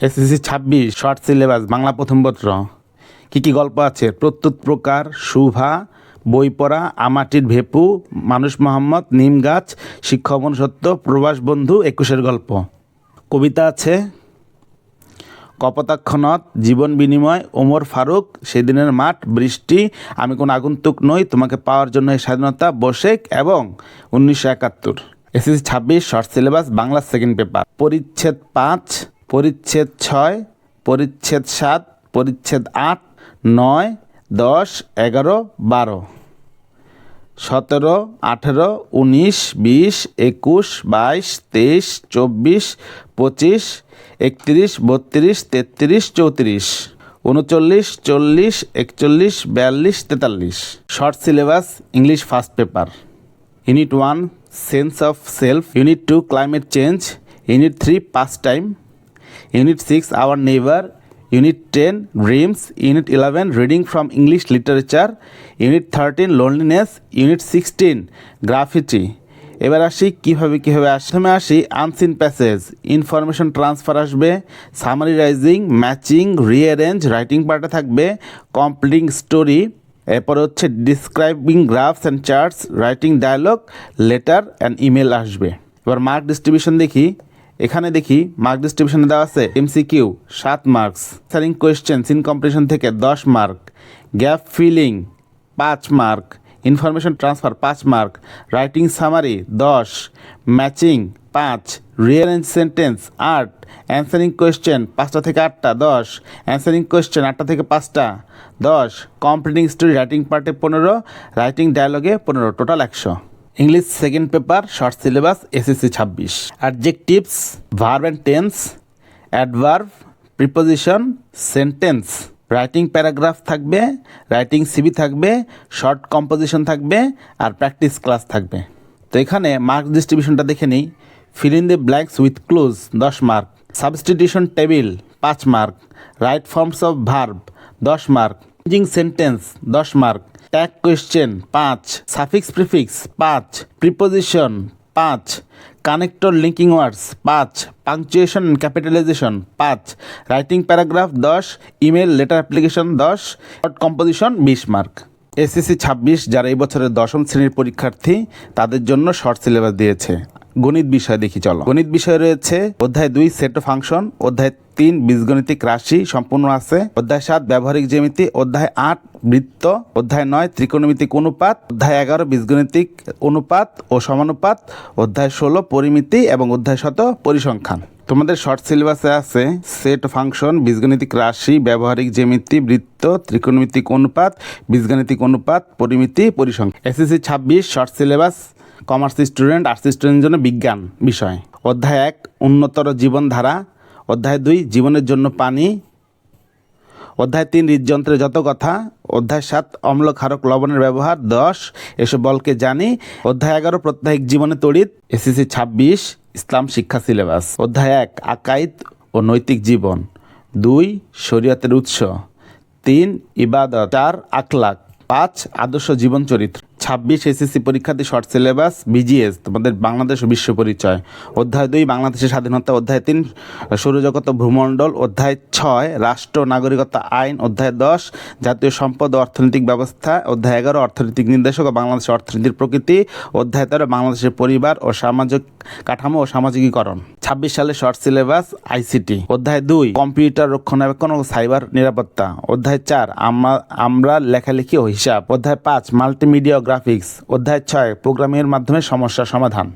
SSC ছাব্বিশ, short syllabus, Bangla প্রথম পত্র। কী কী গল্প আছে? প্রত্যুত প্রকার, শুভা, বই পড়া, আমাটির ভেপু, মানুষ মোহাম্মদ, নিম গাছ শিক্ষা সত্য প্রবাস বন্ধু, একুশের গল্প। কবিতা আছে কপোতাক্ষণত জীবন বিনিময়, ওমর ফারুক, সেদিনের মাঠ, বৃষ্টি, আমি কোনো আগন্তুক নই, তোমাকে পাওয়ার জন্য এই স্বাধীনতা বসেক এবং উনিশশো একাত্তর। এসএসসি ছাব্বিশ, short syllabus Bangla second paper. পরিচ্ছেদ পাঁচ পরিচ্ছেদ ছয়, পরিচ্ছেদ সাত, পরিচ্ছেদ আট, নয়, দশ, এগারো, বারো। সতেরো, আঠেরো, উনিশ, বিশ, একুশ, বাইশ, তেইশ, চব্বিশ, পঁচিশ, একত্রিশ, বত্রিশ, তেত্রিশ, চৌত্রিশ। উনচল্লিশ, চল্লিশ, একচল্লিশ, বিয়াল্লিশ, তেতাল্লিশ। Short syllabus, English first paper. Unit one, sense of self. Unit two, climate change. Unit three pastime. Unit six our neighbour unit ten dreams unit eleven reading from English literature unit thirteen loneliness unit sixteen graffiti এবার আসি, কীভাবে কীভাবে আসে? প্রথমে আসি unseen passage information transfer আসবে সামারিরাইজিং matching rearrange writing পার্টে থাকবে কমপ্লিটিং স্টোরি এরপরে হচ্ছে describing graphs and charts writing dialogue letter and email আসবে। এবার মার্ক ডিস্ট্রিবিউশন দেখি। এখানে দেখি মার্ক ডিস্ট্রিবিউশনে দেওয়া আছে এমসিকিউ সাত মার্কস সারিং কোয়েশ্চেন সিন কম্পিটিশন থেকে দশ মার্ক গ্যাপ ফিলিং পাঁচ মার্ক ইনফরমেশন ট্রান্সফার পাঁচ মার্ক রাইটিং সামারি দশ ম্যাচিং পাঁচ রিয়ারেঞ্জ সেন্টেন্স আট অ্যান্সারিং কোয়েশ্চেন পাঁচটা থেকে আটটা, দশ অ্যান্সারিং কোয়েশ্চেন আটটা থেকে পাঁচটা, দশ কমপ্লিটিং স্টোরি রাইটিং পার্টে পনেরো রাইটিং ডায়ালগে পনেরো টোটাল একশো। English second paper, short syllabus, SSC ছাব্বিশ। Adjectives verb and tense adverb preposition sentence writing paragraph থাকবে রাইটিং সিবি থাকবে শর্ট কম্পোজিশন থাকবে আর প্র্যাকটিস ক্লাস থাকবে। তো এখানে মার্ক ডিস্ট্রিবিউশনটা দেখে নিই। Fill in the blanks with cloze দশ মার্ক সাবস্টিটিউশন টেবিল পাঁচ mark right forms of verb দশ মার্ক চেঞ্জিং সেন্টেন্স দশ মার্ক ট্যাগ কোয়েশ্চেন পাঁচ। সাফিক্স প্রিফিক্স পাঁচ। প্রিপোজিশন পাঁচ। কানেক্টর লিঙ্কিং ওয়ার্ডস পাঁচ। পাংচুয়েশন ক্যাপিটালাইজেশন পাঁচ। রাইটিং প্যারাগ্রাফ দশ। ইমেল লেটার অ্যাপ্লিকেশন দশ। শর্ট কম্পোজিশন বিশ মার্ক এসএসসি ছাব্বিশ, যারা এই বছরের দশম শ্রেণির পরীক্ষার্থী, তাদের জন্য শর্ট সিলেবাস দিয়েছে। গণিত বিষয় দেখি, চলো। গণিত বিষয় রয়েছে, অধ্যায় দুই, সেট ফাংশন, অধ্যায় তিন, বীজগণিতিক রাশি সম্পূর্ণ আছে, অধ্যায় সাত, ব্যবহারিক জ্যামিতি, অধ্যায় আট, বৃত্ত, অধ্যায় নয়, ত্রিকোণমিতিক অনুপাত, অধ্যায় এগারো, বীজগণিতিক অনুপাত ও সমানুপাত, অধ্যায় ষোলো, পরিমিতি এবং অধ্যায় শত পরিসংখ্যান। তোমাদের শর্ট সিলেবাসে আছে, সেট ফাংশন, বীজগণিতিক রাশি, ব্যবহারিক জ্যামিতি, বৃত্ত, ত্রিকোণমিতিক অনুপাত, বীজগণিতিক অনুপাত, পরিমিতি, পরিসংখ্যান। এসএসসি ছাব্বিশ, short syllabus commerce student, arts স্টুডেন্টের জন্য বিজ্ঞান বিষয়। অধ্যায় এক উন্নতর জীবনধারা। অধ্যায় দুই, জীবনের জন্য পানি। অধ্যায় তিন, হৃদযন্ত্রের যত কথা। অধ্যায় সাত অম্ল ক্ষারক লবণের ব্যবহার। দশ, এসব বলকে জানি। অধ্যায় এগারো, প্রত্যাহিক জীবনে তড়িৎ। এসএসসি ছাব্বিশ, ইসলাম শিক্ষা সিলেবাস। অধ্যায় এক, আকাইদ ও নৈতিক জীবন। দুই, শরীয়তের উৎস। তিন, ইবাদত। চার, আখলাক। পাঁচ, আদর্শ জীবন চরিত্র। ছাব্বিশ এসএসসি পরীক্ষাতে শর্ট সিলেবাস বিজিএস তোমাদের বাংলাদেশ বিশ্ব পরিচয়। অধ্যায় দুই, বাংলাদেশের স্বাধীনতা, অধ্যায় তিন সৌরজগত ভূমণ্ডল, অধ্যায় ছয়, রাষ্ট্র, নাগরিকতা, আইন, অধ্যায় দশ, জাতীয় সম্পদ অর্থনৈতিক ব্যবস্থা, অধ্যায় এগারো, অর্থনৈতিক নির্দেশক ও বাংলাদেশের অর্থনীতির প্রকৃতি, অধ্যায় তেরো, বাংলাদেশের পরিবার ও সামাজিক কাঠামো ও সামাজিকীকরণ। ছাব্বিশ সালে শর্ট সিলেবাস আইসিটি অধ্যায় দুই, কম্পিউটার রক্ষণাবেক্ষণ ও সাইবার নিরাপত্তা। অধ্যায় চার আমরা লেখালেখি ও হিসাব। অধ্যায় পাঁচ, মাল্টিমিডিয়া গ্রাফিক্স অধ্যায় ছয় প্রোগ্রামের মাধ্যমে সমস্যা সমাধান।